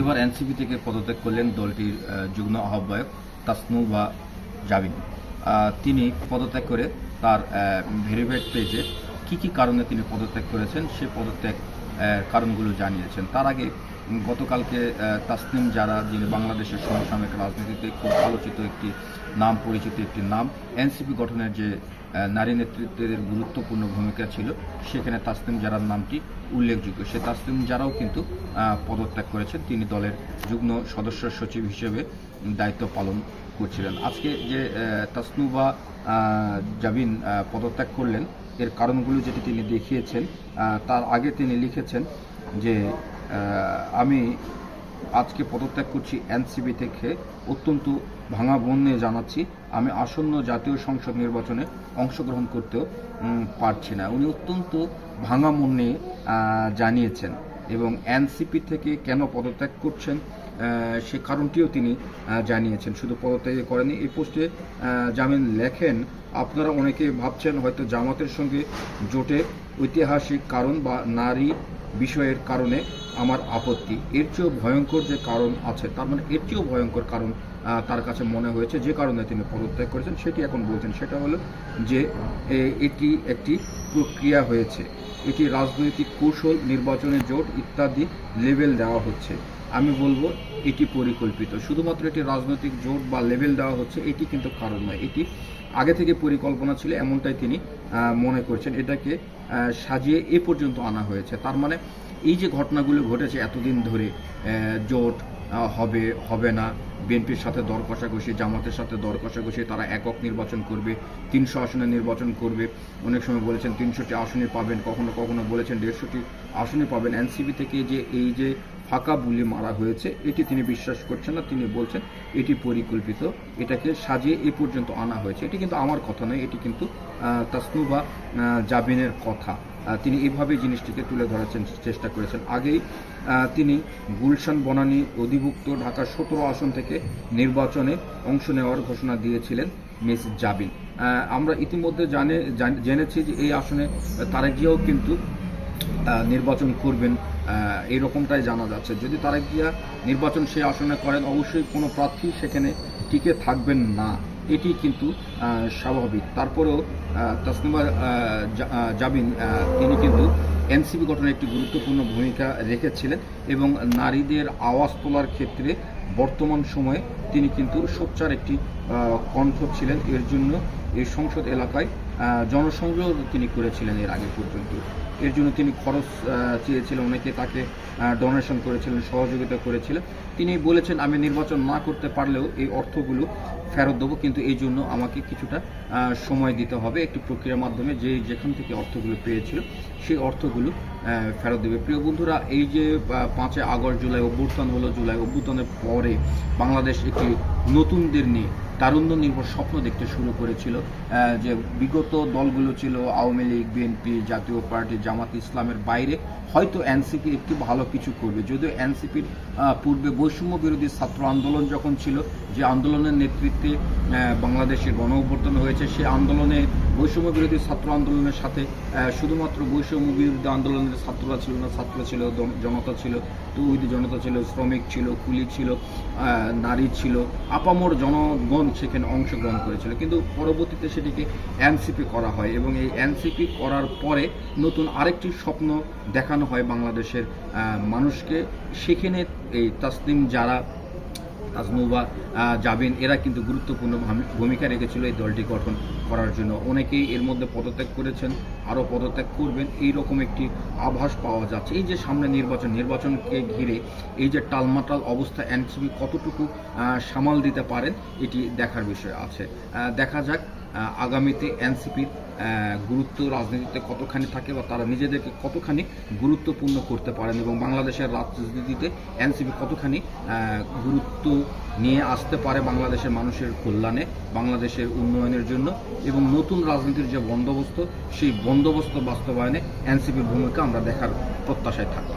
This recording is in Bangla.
এবার এনসিপি থেকে পদত্যাগ করলেন দলটির যুগ্ম আহ্বায়ক তাসনুবা জাবিন। তিনি পদত্যাগ করে তার ভেরিফাইড পেজে কি কি কারণে তিনি পদত্যাগ করেছেন, সে পদত্যাগ কারণগুলো জানিয়েছেন। তার আগে গতকালকে তাসনিম যারা যিনি বাংলাদেশের সমসাময়িক রাজনীতিতে খুব আলোচিত একটি নাম, পরিচিত একটি নাম, এনসিপি গঠনের যে নারী নেতৃত্বের গুরুত্বপূর্ণ ভূমিকা ছিল, সেখানে তাসনিম জারার নামটি উল্লেখযোগ্য। সে তাসনিম জারাও কিন্তু পদত্যাগ করেছেন। তিনি দলের যুগ্ম সদস্য সচিব হিসেবে দায়িত্ব পালন করছিলেন। আজকে যে তাসনুবা জাবিন পদত্যাগ করলেন, এর কারণগুলো যেটি তিনি দেখিয়েছেন তার আগে তিনি লিখেছেন যে আমি আজকে পদত্যাগ করছি এনসিবি থেকে। অত্যন্ত ভাঙা মন নিয়ে জানাচ্ছি। আমি আসন্ন জাতীয় সংসদ নির্বাচনে অংশগ্রহণ করতেও পারছি না। উনি অত্যন্ত ভাঙা মন নিয়ে জানিয়েছেন এবং এনসিপি থেকে কেন পদত্যাগ করছেন সে কারণটিও তিনি জানিয়েছেন। শুধু পদত্যাগ করেনি এই পোস্টে জামিন লেখেন। আপনারা অনেকে ভাবছেন হয়তো জামাতের সঙ্গে জোটে ঐতিহাসিক কারণ বা নারী বিষয়ের কারণে আমার আপত্তি। এর চেয়েও ভয়ঙ্কর যে কারণ আছে, তার মানে এর চেয়েও ভয়ঙ্কর কারণ তার কাছে মনে হয়েছে, যে কারণে তিনি পদত্যাগ করেছেন, সেটি এখন বলছেন। সেটা হলো যে এটি একটি প্রক্রিয়া হয়েছে। এটি রাজনৈতিক কৌশল, নির্বাচনের জোট ইত্যাদি লেভেল দেওয়া হচ্ছে। আমি বলব এটি পরিকল্পিত। শুধুমাত্র এটি রাজনৈতিক জোট বা লেভেল দেওয়া হচ্ছে, এটি কিন্তু কারণ নয়। এটি আগে থেকে পরিকল্পনা ছিল এমনটাই তিনি মনে করছেন। এটাকে সাজিয়ে এ পর্যন্ত আনা হয়েছে। তার মানে এই যে ঘটনাগুলো ঘটেছে এতদিন ধরে জোট হবে হবে না। বিএনপির সাথে দর কষাকষি, জামাতের সাথে দর কষাকষি, তারা একক নির্বাচন করবে, তিনশো আসনে নির্বাচন করবে। অনেক সময় বলেছেন তিনশোটি আসনে পাবেন, কখনো কখনো বলেছেন দেড়শোটি আসনে পাবেন। এনসিবি থেকে যে, এই যে ফাঁকা বুলি মারা হয়েছে, এটি তিনি বিশ্বাস করছেন না। তিনি বলছেন এটি পরিকল্পিত, এটাকে সাজিয়ে এ পর্যন্ত আনা হয়েছে। এটি কিন্তু আমার কথা নয়, এটি কিন্তু তাসনুবা জাবিনের কথা। তিনি এভাবে জিনিসটিকে তুলে ধরার চেষ্টা করেছেন। আগেই তিনি গুলশান বনানী অধিভুক্ত ঢাকা সতেরো আসন থেকে নির্বাচনে অংশ নেওয়ার ঘোষণা দিয়েছিলেন মিস জাবিন। আমরা ইতিমধ্যে জানে জেনেছি যে এই আসনে তারেক জিয়াও কিন্তু নির্বাচন করবেন আহ, এরকমটাই জানা যাচ্ছে। যদি তারেক জিয়া নির্বাচন সে আসনে করেন অবশ্যই কোনো প্রার্থী সেখানে টিকে থাকবেন না। এটি কিন্তু স্বাভাবিক। তারপরেও আহ, জাবিন তিনি কিন্তু এনসিপি গঠনে একটি গুরুত্বপূর্ণ ভূমিকা রেখেছিলেন এবং নারীদের আওয়াজ তোলার ক্ষেত্রে বর্তমান সময়ে তিনি কিন্তু সোচ্চার একটি কণ্ঠ ছিলেন। এর জন্য এই সংসদ এলাকায় জনসংযোগ তিনি করেছিলেন এর আগে পর্যন্ত। এর জন্য তিনি খরচ চেয়েছিলেন অনেকে তাকে ডোনেশন করেছিলেন সহযোগিতা করেছিলেন। তিনি বলেছেন আমি নির্বাচন না করতে পারলেও এই অর্থগুলো ফেরত দেবো, কিন্তু এই জন্য আমাকে কিছুটা সময় দিতে হবে। একটি প্রক্রিয়ার মাধ্যমে যে যেখান থেকে অর্থগুলো পেয়েছিল, সেই অর্থগুলো ফেরত দেবে। প্রিয় বন্ধুরা, এই যে পাঁচই আগস্ট জুলাই অভ্যুত্থান হলো, জুলাই অভ্যুত্থানের পরে বাংলাদেশ একটি নতুনদের নিয়ে তারুণ্য নির্ভর স্বপ্ন দেখতে শুরু করেছিল। যে বিগত দলগুলো ছিল, আওয়ামী লীগ, বিএনপি, জাতীয় পার্টি, জামাত ইসলামের বাইরে, হয়তো এনসিপি একটু ভালো কিছু করবে। যদিও এনসিপির পূর্বে বৈষম্য বিরোধী ছাত্র আন্দোলন যখন ছিল, যে আন্দোলনের নেতৃত্বে বাংলাদেশের গণ অভ্যর্থন হয়েছে, সে আন্দোলনে বৈষম্য বিরোধী ছাত্র আন্দোলনের সাথে শুধুমাত্র বৈষম্য বিরোধী আন্দোলনের ছাত্ররা ছিল না ছাত্র ছিল জনতা ছিল তৌহিদি জনতা ছিল শ্রমিক ছিল কুলি ছিল নারী ছিল আপামর জনগণ সেখানে অংশগ্রহণ করেছিল। কিন্তু পরবর্তীতে সেটিকে এনসিপি করা হয় এবং এই এনসিপি করার পরে নতুন আরেকটি স্বপ্ন দেখানো হয় বাংলাদেশের মানুষকে। সেখানে এই তাসনিম যারা তাজনুবা আহ, জাবিন এরা কিন্তু গুরুত্বপূর্ণ ভূমিকা রেখেছিল এই দলটি গঠন করার জন্য। অনেকেই এর মধ্যে পদত্যাগ করেছেন, আরও পদত্যাগ করবেন। এই রকম একটি আভাস পাওয়া যাচ্ছে। এই যে সামনে নির্বাচন, নির্বাচনকে ঘিরে এই যে টালমাটাল অবস্থা, এনসিপি কতটুকু সামাল দিতে পারেন, এটি দেখার বিষয় আছে। দেখা যাক আগামীতে এনসিপির গুরুত্ব রাজনীতিতে কতখানি থাকে বা তারা নিজেদেরকে কতখানি গুরুত্বপূর্ণ করতে পারেন এবং বাংলাদেশের রাজনীতিতে এনসিপি কতখানি গুরুত্ব নিয়ে আসতে পারে বাংলাদেশের মানুষের কল্যাণে, বাংলাদেশের উন্নয়নের জন্য এবং নতুন রাজনীতির যে বন্দোবস্ত সেই বন্দোবস্ত বাস্তবায়নে এনসিপির ভূমিকা আমরা দেখার প্রত্যাশায় থাকব।